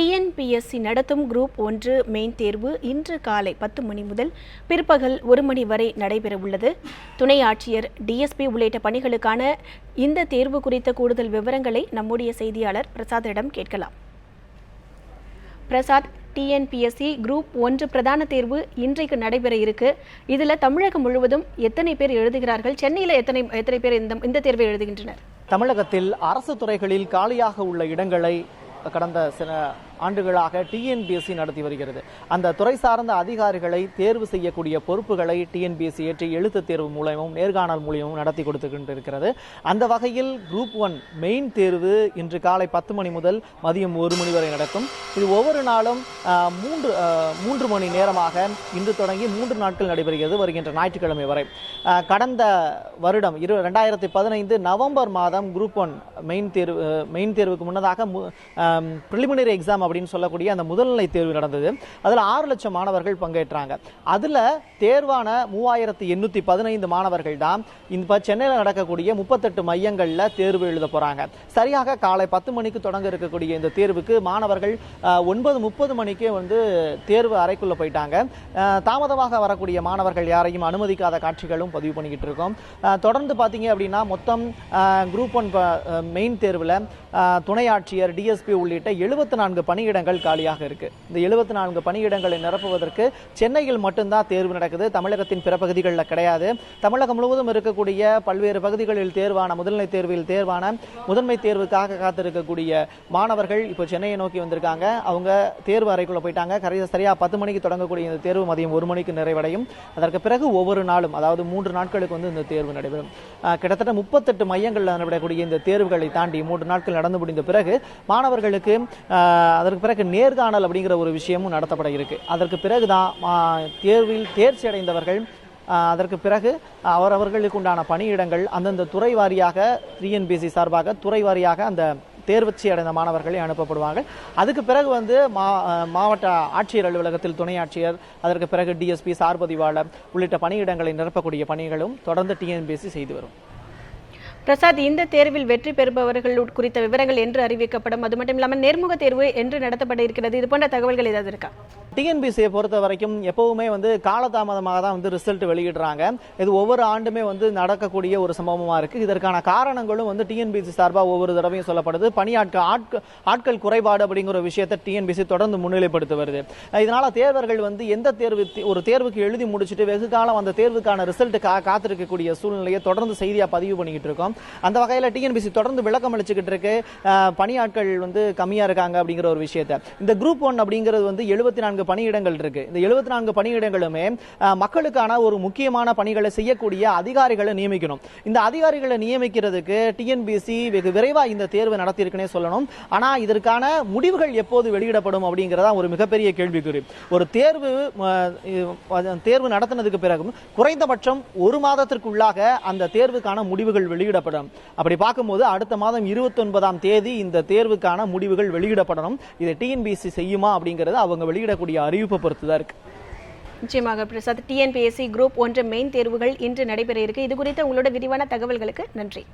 TNPSC நடத்தும் group ஒன்று main தேர்வு இன்று காலை பத்து மணி முதல் பிற்பகல் ஒரு மணி வரை நடைபெறவுள்ளது துணை ஆட்சியர் டிஎஸ்பி உள்ளிட்ட பணிகளுக்கான இந்த தேர்வு குறித்த கூடுதல் விவரங்களை நம்முடைய செய்தியாளர் பிரசாத்திடம் கேட்கலாம். பிரசாத் டிஎன்பிஎஸ்சி குரூப் ஒன்று பிரதான தேர்வு இன்றைக்கு நடைபெற இருக்கு. இதுல தமிழகம் முழுவதும் எத்தனை பேர் எழுதுகிறார்கள்? சென்னையில் எத்தனை எத்தனை பேர் இந்த இந்த தேர்வை எழுதுகின்றனர்? தமிழகத்தில் அரசு துறைகளில் காலியாக உள்ள இடங்களை கடந்த சில ஆண்டுகளாக டிஎன்பிஎஸ்சி நடத்தி வருகிறது. அந்த துறை சார்ந்த அதிகாரிகளை தேர்வு செய்யக்கூடிய பொறுப்புகளை டிஎன்பிஎஸ்சி ஏற்றி எழுத்து தேர்வு மூலமும் நேர்காணல் மூலியமும் நடத்தி கொடுத்து அந்த வகையில் குரூப் ஒன் மெயின் தேர்வு இன்று காலை பத்து மணி முதல் மதியம் ஒரு மணி வரை நடக்கும். இது ஒவ்வொரு நாளும் மூன்று மூன்று மணி நேரமாக இன்று தொடங்கி மூன்று நாட்கள் நடைபெறுகிறது வருகின்ற ஞாயிற்றுக்கிழமை வரை. கடந்த வருடம் இரு ரெண்டாயிரத்தி பதினைந்து நவம்பர் மாதம் குரூப் ஒன் மெயின் தேர்வு மெயின் தேர்வுக்கு முன்னதாக ப்ரிலிமினரி எக்ஸாம் அப்படின்னு சொல்லக்கூடிய அந்த முதல்நிலை தேர்வு நடந்தது. அதில் ஆறு லட்சம் மாணவர்கள் பங்கேற்றாங்க. அதில் தேர்வான மூவாயிரத்தி எண்ணூற்றி பதினைந்து மாணவர்கள் தான் இப்போ சென்னையில் நடக்கக்கூடிய முப்பத்தெட்டு மையங்களில் தேர்வு எழுத போகிறாங்க சரியாக காலை பத்து மணிக்கு தொடங்க இருக்கக்கூடிய இந்த தேர்வுக்கு மாணவர்கள் ஒன்பது முப்பது மணிக்கே வந்து தேர்வு அறைக்குள்ளே போயிட்டாங்க. தாமதமாக வரக்கூடிய மாணவர்கள் யாரையும் அனுமதிக்காத காட்சிகளும் பதிவு பண்ணிக்கிட்டு இருக்கோம். தொடர்ந்து பார்த்தீங்க அப்படின்னா மொத்தம் குரூப் ஒன் மெயின் தேர்வில் துணை ஆட்சியர் டிஎஸ்பி உள்ளிட்ட எழுபத்தி நான்கு பணியிடங்கள் காலியாக இருக்கு. இந்த எழுபத்தி நான்கு பணியிடங்களை நிரப்புவதற்கு சென்னையில் மட்டும்தான் தேர்வு நடக்குது. தமிழகத்தின் பிற பகுதிகளில் கிடையாது. தமிழகம் முழுவதும் இருக்கக்கூடிய பல்வேறு பகுதிகளில் தேர்வான முதல்நிலை தேர்வில் தேர்வான முதன்மை தேர்வுக்காக காத்திருக்கக்கூடிய மாணவர்கள் இப்போ சென்னையை நோக்கி வந்திருக்காங்க. அவங்க தேர்வு அறைக்குள்ளே போயிட்டாங்க. கரைய சரியா பத்து மணிக்கு தொடங்கக்கூடிய இந்த தேர்வு மதியம் ஒரு மணிக்கு நிறைவடையும். அதற்கு பிறகு ஒவ்வொரு நாளும் அதாவது மூன்று நாட்களுக்கு வந்து இந்த தேர்வு நடைபெறும். கிட்டத்தட்ட முப்பத்தெட்டு மையங்களில் நடைபெறக்கூடிய இந்த தேர்வுகளை தாண்டி மூன்று நாட்கள் நடந்து முடிந்த பிறகு மாணவர்களுக்கு அதற்கு பிறகு நேர்காணல் அப்படிங்கிற ஒரு விஷயமும் நடத்தப்பட இருக்கு. அதற்கு பிறகுதான் மா- தேர்வில் தேர்ச்சி அடைந்தவர்கள் அதற்கு பிறகு அவரவர்களுக்கு உண்டான பணியிடங்கள் அந்தந்த துறை வாரியாக டிஎன்பிசி சார்பாக துறை வாரியாக அந்த தேர்ச்சி அடைந்த மாணவர்களை அனுப்பப்படுவாங்க அதுக்கு பிறகு வந்து மா மாவட்ட ஆட்சியர் அலுவலகத்தில் துணை ஆட்சியர் அதற்கு பிறகு டிஎஸ்பி சார்பதிவாளர் உள்ளிட்ட பணியிடங்களை நிரப்பக்கூடிய பணிகளும் தொடர்ந்து டிஎன்பிஎஸ்சி செய்து வரும். பிரசாத் இந்த தேர்வில் வெற்றி பெறுபவர்கள் குறித்த விவரங்கள் என்று அறிவிக்கப்படும். அது மட்டும் இல்லாமல் நேர்முக தேர்வு என்று நடத்தப்பட இருக்கிறது. இது போன்ற தகவல்கள் ஏதாவது இருக்கா? டிஎன்பிசியை பொறுத்த வரைக்கும் எப்பவுமே வந்து காலதாமதமாக தான் வந்து ரிசல்ட் வெளியிடுறாங்க. இது ஒவ்வொரு ஆண்டுமே வந்து நடக்கக்கூடிய ஒரு சம்பவமாக இருக்கு. இதற்கான காரணங்களும் வந்து டிஎன்பிசி சார்பாக ஒவ்வொரு தடவையும் சொல்லப்படுது. பணியாட்கள் ஆட்கள் ஆட்கள் குறைபாடு அப்படிங்கிற ஒரு விஷயத்தை டிஎன்பிசி தொடர்ந்து முன்னிலைப்படுத்தி வருது. இதனால் இதனால தேர்வர்கள் வந்து எந்த தேர்வு ஒரு தேர்வுக்கு எழுதி முடிச்சுட்டு வெகு காலம் அந்த தேர்வுக்கான ரிசல்ட் கா காத்திருக்கக்கூடிய சூழ்நிலையை தொடர்ந்து செய்தியாக பதிவு பண்ணிக்கிட்டு இருக்கோம். அந்த வகையில் டிஎன்பிசி தொடர்ந்து விளக்கம் அளிச்சுக்கிட்டு இருக்கு. பணியாட்கள் வந்து கம்மியா இருக்காங்க அப்படிங்கிற ஒரு விஷயத்தை. இந்த குரூப் ஒன் அப்படிங்கிறது வந்து எழுபத்தி நான்கு பணியிடங்கள் இருக்கு. இந்த எழுபத்தி நான்கு பணியிடங்களுமே மக்களுக்கான ஒரு முக்கியமான பணிகளை செய்யக்கூடிய அதிகாரிகளை நியமிக்கணும். இந்த அதிகாரிகளை நியமிக்கிறதுக்கு டிஎன்பிசி வெகு விரைவாக இந்த தேர்வு நடத்தியிருக்குன்னே சொல்லணும். ஆனா இதற்கான முடிவுகள் எப்போது வெளியிடப்படும் அப்படிங்கிறதா ஒரு மிகப்பெரிய கேள்விக்குறி. ஒரு தேர்வு தேர்வு நடத்தினதுக்கு பிறகும் குறைந்தபட்சம் ஒரு மாதத்திற்குள்ளாக அந்த தேர்வுக்கான முடிவுகள் வெளியிடப்படும். அப்படி பார்க்கும்போது அடுத்த மாதம் இருபத்தொன்பதாம் தேதி இந்த தேர்வுக்கான முடிவுகள் வெளியிடப்படணும். இதை டிஎன்பிஎஸ்சி செய்யுமா அப்படிங்கிறது அவங்க வெளியிடக்கூடிய அறிவிப்பை பொறுத்து தான் இருக்கு. நிச்சயமாக பிரசாத். டிஎன்பிஎஸ்சி குரூப் ஒன்று மெயின் தேர்வுகள் இன்று நடைபெற இருக்கு. இது குறித்த உங்களோட விரிவான தகவல்களுக்கு நன்றி.